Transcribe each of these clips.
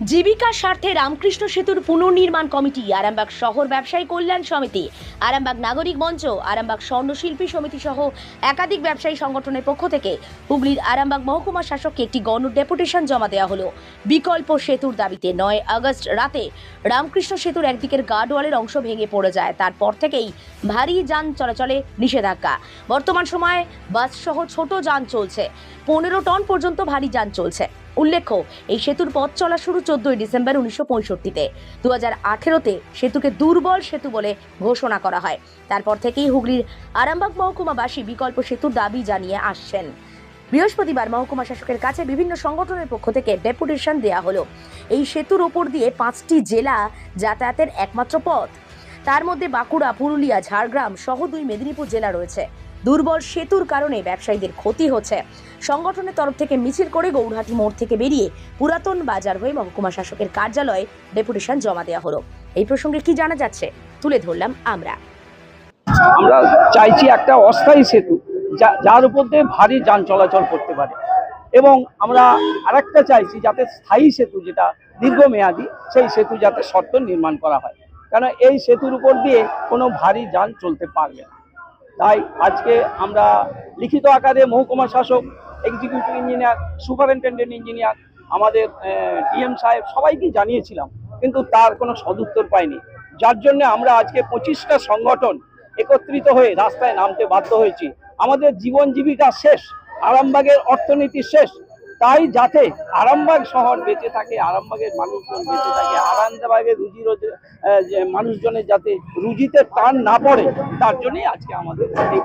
জীবিকার স্বার্থে রামকৃষ্ণ সেতুর পুনর্নির্মাণ কমিটি, আরামবাগ শহর ব্যবসায়ী কল্যাণ সমিতি, আরামবাগ নাগরিক মঞ্চ, আরামবাগ স্বর্ণশিল্পী সমিতি সহ একাধিক ব্যবসায়ী সংগঠনের পক্ষ থেকে হুগলির আরামবাগ মহকুমা শাসককে একটি গণ ডেপুটেশন জমা দেওয়া হলো। বিকল্প সেতুর দাবিতে নয় আগস্ট রাতে রামকৃষ্ণ সেতুর একদিকের গার্ডওয়ালের অংশ ভেঙে পড়ে যায়। তারপর থেকেই ভারী যান চলাচলে নিষেধাজ্ঞা। বর্তমান সময়ে বাস সহ ছোট যান চলছে। পনেরো টন পর্যন্ত ভারী যান চলছে। উল্লেখ্য, এই সেতুর পথ চলা শুরু চোদ্দই ডিসেম্বর উনিশশো পঁয়ষট্টিতে। দু হাজার আঠেরোতে সেতুকে দুর্বল সেতু বলে ঘোষণা করা হয়। তারপর থেকেই হুগলির আরামবাগ মহকুমাবাসী বিকল্প সেতুর দাবি জানিয়ে আসছেন। বৃহস্পতিবার মহকুমা শাসকের কাছে বিভিন্ন সংগঠনের পক্ষ থেকে ডেপুটেশন দেওয়া হলো। এই সেতুর ওপর দিয়ে পাঁচটি জেলা যাতায়াতের একমাত্র পথ। তার মধ্যে বাঁকুড়া, পুরুলিয়া, ঝাড়গ্রাম সহ দুই মেদিনীপুর জেলা রয়েছে। দুর্বল সেতুর কারণে ব্যবসায়ীদের ক্ষতি হচ্ছে। সংগঠনের তরফ থেকে মিছিল করে গৌরহাটি মোড় থেকে বেরিয়ে পুরাতন বাজার হয়ে মহকুমা শাসকের কার্যালয়ে ডেপুটেশন জমা দেওয়া হলো। এই প্রসঙ্গে কি জানা যাচ্ছে, তুলে ধরলাম আমরা। আমরা চাইছি একটা অস্থায়ী সেতু যার উপর দিয়ে ভারী যান চলাচল করতে পারে। এবং আমরা আরেকটা চাইছি যাতে স্থায়ী সেতু যেটা দীর্ঘমেয়াদী, সেই সেতু যাতে শর্ত নির্মাণ করা হয়। কারণ এই সেতুর উপর দিয়ে কোনো ভারী যান চলতে পারবে না। তাই আজকে আমরা লিখিত আকারে মহকুমা শাসক এক্সিকিউটিভ ইঞ্জিনিয়ার সুপারিনটেন্ডেন্ট ইঞ্জিনিয়ার আমাদের ডিএম সাহেব সবাইকে জানিয়েছিলাম, কিন্তু তার কোনো সদুত্তর পাইনি। যার জন্য আমরা আজকে পঁচিশটা সংগঠন একত্রিত হয়ে রাস্তায় নামতে বাধ্য হয়েছি। আমাদের জীবন জীবিকা শেষ, আরামবাগের অর্থনীতি শেষ তাই যাতে আরামবাগ শহর বেঁচে থাকে আরামবাগের মানুষজন বেঁচে থাকে আরামবাগের রুজি রোজি যে মানুষজনের যাতে রুজিতে টান না পড়ে তার জন্যই আজকে আমাদের এই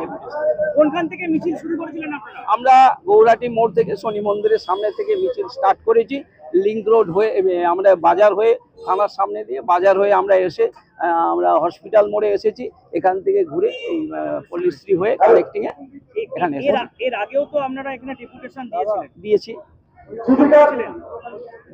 কোনখান থেকে মিছিল শুরু করেছিলেন আমরা গৌরাটি মোড় থেকে শনি মন্দিরের সামনে থেকে মিছিল স্টার্ট করেছি। লিঙ্ক রোড হয়ে আমরা বাজার হয়ে থানার সামনে দিয়ে বাজার হয়ে আমরা এসে আমরা হসপিটাল মোড়ে এসেছি। এখান থেকে ঘুরে এই পল্লীশ্রী হয়ে কালেক্টিং এ এখানে এর আগেও তো আপনারা এখানে ডেপুটেশন দিয়েছি।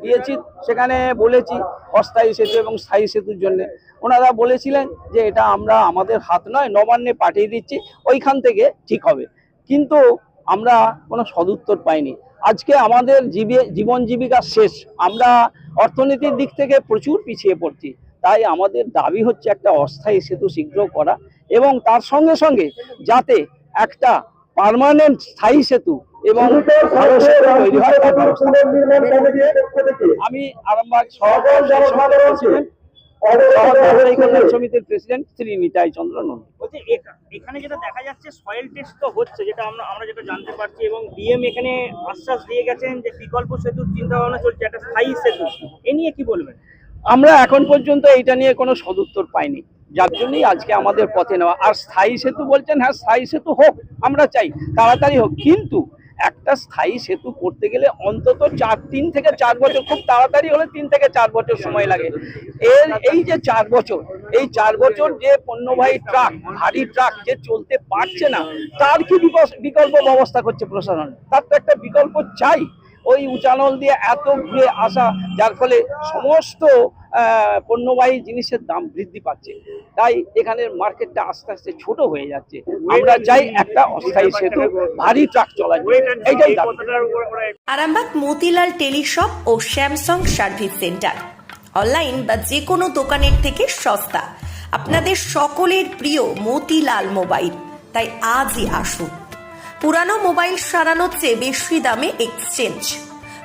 দিয়েছি সেখানে বলেছি অস্থায়ী সেতু এবং স্থায়ী সেতুর জন্য। ওনারা বলেছিলেন যে এটা আমরা আমাদের হাত নয় নবান্নে পাঠিয়ে দিচ্ছি ওইখান থেকে ঠিক হবে। কিন্তু আমরা কোনো সদুত্তর পাইনি। আজকে আমাদের জীবে- জীবন জীবিকা শেষ। আমরা অর্থনীতির দিক থেকে প্রচুর পিছিয়ে পড়ছি। তাই আমাদের দাবি হচ্ছে একটা অস্থায়ী সেতু শীঘ্র করা এবং তার সঙ্গে সঙ্গে যাতে একটা পার্মানেন্ট স্থায়ী সেতু এবং আমি আরামবাগ সহকারী সমিতির প্রেসিডেন্ট শ্রী নিতাই চন্দ্র নন্দী বলছি এখা- এখানে যেটা দেখা যাচ্ছে সয়েল টেস্ট তো হচ্ছে যেটা আমরা আমরা যেটা জানতে পারছি এবং ডিএম এখানে আশ্বাস দিয়ে গেছেন যে বিকল্প সেতুর চিন্তা ভাবনা চলছে একটা স্থায়ী সেতু। এ নিয়ে কি বলবেন? আমরা এখন পর্যন্ত এটা নিয়ে কোনো সদুত্তর পাইনি। যার জন্যই আজকে আমাদের পথে নেওয়া। আর স্থায়ী সেতু বলছেন হ্যাঁ স্থায়ী সেতু হোক আমরা চাই তাড়াতাড়ি হোক। কিন্তু একটা স্থায়ী সেতু করতে গেলে অন্তত চার, তিন থেকে চার বছর, খুব তাড়াতাড়ি হলে তিন থেকে চার বছর সময় লাগে। এর এই যে চার বছর, এই চার বছর যে পণ্যবাহী ট্রাক, ভারী ট্রাক যে চলতে পারছে না, তার কি বিকল্প ব্যবস্থা করছে প্রশাসন? তার তো একটা বিকল্প চাই। ওই উচানল দিয়ে এত ঘুরে আসা, যার ফলে সমস্ত পণ্যবাহী জিনিসের দাম বৃদ্ধি পাচ্ছে। তাই এখানের মার্কেটটা আস্তে আস্তে ছোট হয়ে যাচ্ছে। আমরা চাই একটা অস্থায়ী সেতু, ভারী ট্রাক চলার এইটাই আরামবাগ, মতিলাল টেলিশপ ও স্যামসাং সার্ভিস সেন্টার। অনলাইন বা যে কোনো দোকানের থেকে সস্তা। আপনাদের সকলের প্রিয় মতিলাল মোবাইল। তাই আজই আসুন। পুরানো মোবাইল সারানোর চেয়ে বেশি দামে এক্সচেঞ্জ।